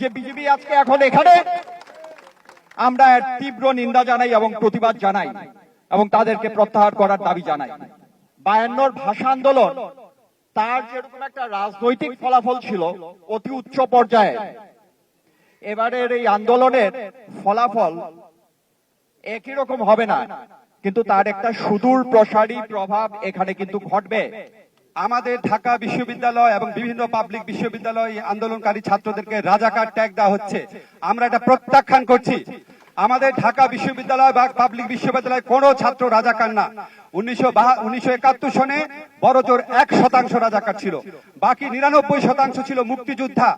যে বিজেপি আজকে এখন এখানে, আমরা তীব্র নিন্দা জানাই এবং প্রতিবাদ জানাই এবং তাদেরকে প্রত্যাহার করার দাবি জানাই। বায়ান্নর ভাষা আন্দোলন, তার যেরকম একটা রাজনৈতিক ফলাফল ছিল, অতি উচ্চ পর্যায়ে। এবারের এই আন্দোলনের ফলাফল একই রকম হবে না, কিন্তু তার একটা সুদূর প্রসারী প্রভাব এখানে কিন্তু ঘটবে। আমাদের ঢাকা বিশ্ববিদ্যালয় এবং বিভিন্ন পাবলিক বিশ্ববিদ্যালয় আন্দোলনকারী ছাত্রদেরকে রাজাকার ট্যাগ দেওয়া হচ্ছে। আমরা এটা প্রত্যাখ্যান করছি। আমাদের ঢাকা বিশ্ববিদ্যালয় বা পাবলিক বিশ্ববিদ্যালয় কোনো ছাত্র রাজাকার না। উনিশশো সনে বড়জোর এক শতাংশ রাজাকার ছিল। বাকি নিরানব্বই শতাংশ ছিল মুক্তিযোদ্ধা।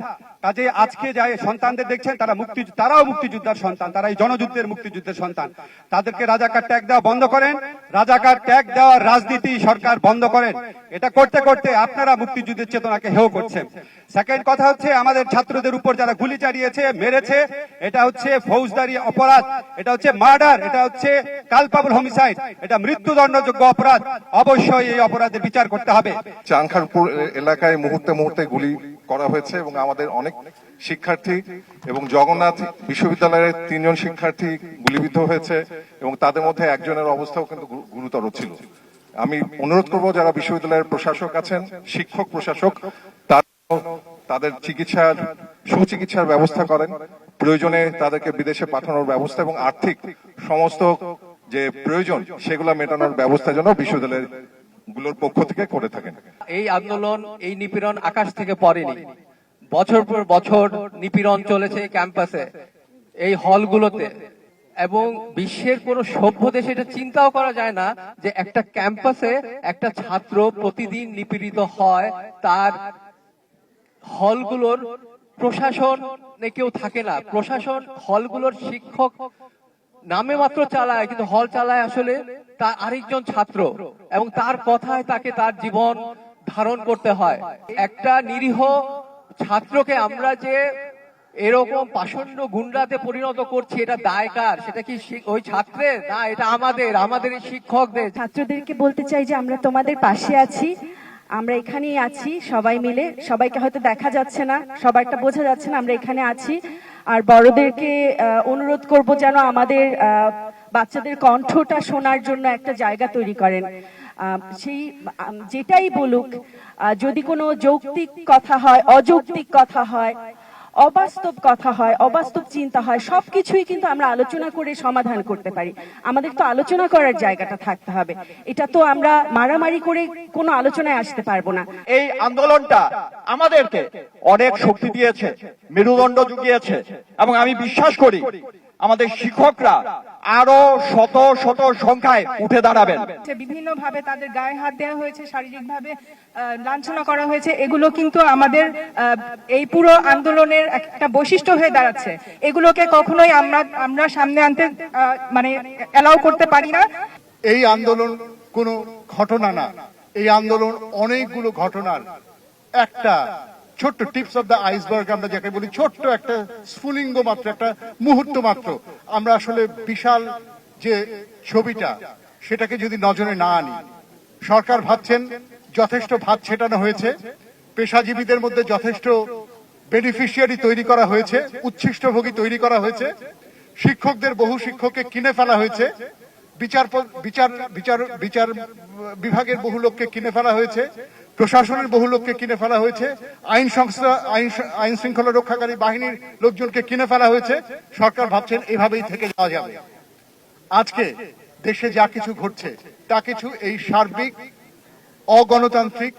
কাজে আজকে যায় সন্তানদের দেখছেন, তারা মুক্তি, তারাও মুক্তিযোদ্ধার সন্তান তারা এই জনযুদ্ধের মুক্তিযুদ্ধের সন্তান। তাদেরকে রাজাকার ট্যাগ দেওয়া বন্ধ করেন। রাজাকার ট্যাগ দেওয়ার রাজনীতি সরকার বন্ধ করেন। এটা করতে করতে আপনারা মুক্তিযুদ্ধের চেতনাকে হেয় করছেন। সেকেন্ড কথা হচ্ছে, আমাদের ছাত্রদের উপর যারা গুলি চালিয়েছে, মেরেছে, এটা হচ্ছে ফৌজদারি অপরাধ, এটা হচ্ছে মার্ডার, এটা হচ্ছে কালপাবল হোমিসাইড, এটা মৃত্যুদণ্ডযোগ্য অপরাধ, অবশ্যই এই অপরাধের বিচার করতে হবে। চাংখারপুর এলাকায় মুহূর্তে মুহূর্তে গুলি করা হয়েছে এবং আমাদের অনেক শিক্ষার্থী এবং জগন্নাথ বিশ্ববিদ্যালয়ের তিনজন শিক্ষার্থী গুলিবিদ্ধ হয়েছে এবং তাদের মধ্যে একজনের অবস্থাও কিন্তু গুরুতর ছিল। আমি অনুরোধ করব, যারা বিশ্ববিদ্যালয়ের প্রশাসক আছেন, শিক্ষক, প্রশাসক, তারা তাদের চিকিৎসার সুচিকিৎসার ব্যবস্থা করেন। প্রয়োজনে তাদেরকে বিদেশে পাঠানোর ব্যবস্থা এবং আর্থিক সমস্ত যে প্রয়োজন, সেগুলো মেটানোর ব্যবস্থা যেন বিশ্ববিদ্যালয়েরগুলোর পক্ষ থেকে করে থাকেন। এই আন্দোলন, এই নিপীড়ন আকাশ থেকে পড়েনি। বছর পর বছর নিপীড়ন চলেছে ক্যাম্পাসে, এই হলগুলোতে। এবং বিশ্বের কোন সভ্য দেশে এটা চিন্তাও করা যায় না যে একটা ক্যাম্পাসে একটা ছাত্র প্রতিদিন নিপীড়িত হয়, তার হলগুলোর প্রশাসন কেউ থাকে না। প্রশাসন, হলগুলোর শিক্ষক নামে মাত্র চালায়, কিন্তু হল চালায় আসলে তার আরেকজন ছাত্র এবং তার কথায় তাকে তার জীবন ধারণ করতে হয়। একটা নিরীহ ছাত্রকে আমরা যে এরকম পাষণ্ড গুন্ডাতে পরিণত করছি, এটা দায়কার, সেটা কি ওই ছাত্রের? না, এটা আমাদের আমাদের শিক্ষকদের। ছাত্রদেরকে বলতে চাই যে আমরা তোমাদের পাশে আছি, আমরা এখানেই আছি, সবাই মিলে। সবাইকে হয়তো দেখা যাচ্ছে না, সবারটা বোঝা যাচ্ছে না, আমরা এখানে আছি। আর বড়দেরকে অনুরোধ করব যেন আমাদের বাচ্চাদের কণ্ঠটা শোনার জন্য একটা জায়গা তৈরি করেন। সেই যেটাই বলুক যদি কোনো যৌক্তিক কথা হয়, অযৌক্তিক কথা হয় অবাস্তব কথা হয়, অবাস্তব চিন্তা হয় সব কিছুই কিন্তু আমরা আলোচনা করে সমাধান করতে পারি। আমাদের তো আলোচনা করার জায়গাটা থাকতে হবে। এটা তো আমরা মারামারি করে কোনো আলোচনায় আসতে পারব না। এই আন্দোলনটা আমাদেরকে অনেক শক্তি দিয়েছে, মেরুদণ্ড জুগিয়েছে। এবং আমি বিশ্বাস করি, আমাদের শিক্ষকরা আরও শত শত সংখ্যায় উঠে দাঁড়াবেন। বিভিন্ন ভাবে তাদের গায়ে হাত দেওয়া হয়েছে শারীরিক ভাবে লাঞ্ছনা করা হয়েছে এগুলো কিন্তু আমাদের আহ, এই পুরো আন্দোলনের একটা বৈশিষ্ট্য হয়ে দাঁড়াচ্ছে। এগুলোকে কখনোই আমরা আমরা সামনে আনতে আহ, মানে এলাও করতে পারি না। এই আন্দোলন কোনো ঘটনা না। এই আন্দোলন অনেকগুলো ঘটনার। একটা ছোট্ট টিপস অফ দ্য আইসবার্গ, আমরা যাকে বলি ছোট্ট একটা স্ফুলিঙ্গ মাত্র, একটা মুহূর্ত মাত্র। আমরা আসলে বিশাল যে ছবিটা, সেটাকে যদি নজরে না আনি, সরকার ভাবছেন যথেষ্ট ভাত ছেটানো হয়েছে, পেশাজীবীদের মধ্যে যথেষ্ট বেনিফিশিয়ারি তৈরি করা হয়েছে, উচ্ছিষ্টভোগী তৈরি করা হয়েছে, শিক্ষকদের বহু শিক্ষককে কিনে ফেলা হয়েছে, বিচার বিচার বিচার বিচার বিভাগের বহু লোককে কিনে ফেলা হয়েছে প্রশাসনের বহু লোককে কিনে ফেলা হয়েছে। আইন সংস্থা, আইন শৃঙ্খলা রক্ষাকারী বাহিনীর লোকজনকে কিনে ফেলা হয়েছে। সরকার ভাবছেন এভাবেই থেকে যাওয়া যাবে। আজকে দেশে যা কিছু ঘটছে, তা কিছু এই সার্বিক, অগণতান্ত্রিক,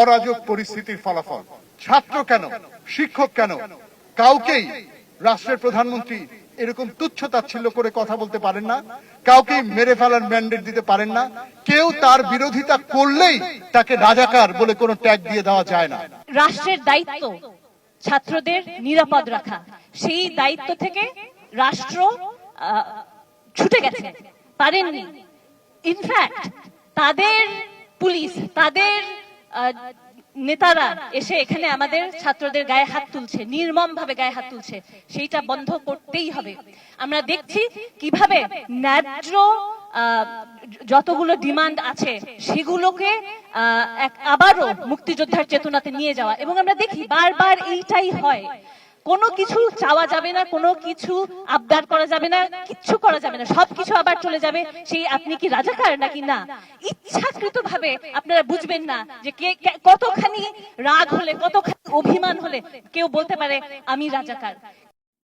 অরাজক পরিস্থিতির ফলাফল। ছাত্র কেন? শিক্ষক কেন? কাউকেই রাষ্ট্রের প্রধানমন্ত্রী এরকম তুচ্ছ তাচ্ছিল্য করে কথা বলতে পারেন না কাউকেই মেরে ফেলার ম্যান্ডেট দিতে পারেন না, কেউ তার বিরোধিতা করলেই তাকে রাজাকার বলে কোনো ট্যাগ দিয়ে দেওয়া যায় না। রাষ্ট্রের দায়িত্ব ছাত্রদের নিরাপদ রাখা। সেই দায়িত্ব থেকে রাষ্ট্র ছুটে গেছে। পারেননি। ইনফ্যাক্ট তাদের পুলিশ, তাদের নেতারা এসে এখানে আমাদের ছাত্রদের গায়ে হাত তুলছে নির্মম ভাবে গায়ে হাত তুলছে। সেইটা বন্ধ করতেই হবে। আমরা দেখছি কীভাবে ন্যায্য যতগুলো ডিমান্ড আছে, সেগুলোকে আবারও মুক্তিযোদ্ধার চেতনাতে নিয়ে যাওয়া। এবং আমরা দেখি বারবার এইটাই হয়। কোনো কিছু চাওয়া যাবে না, কোনো কিছু আবদার করা যাবে না কিছু করা যাবে না, সবকিছু আবার চলে যাবে। সেই আপনি কি রাজাকার নাকি? না। ইচ্ছাকৃত ভাবে আপনারা বুঝবেন না যে কে, কে- কতখানি রাগ হলে, কতখানি অভিমান হলে কেউ বলতে পারে, আমি রাজাকার।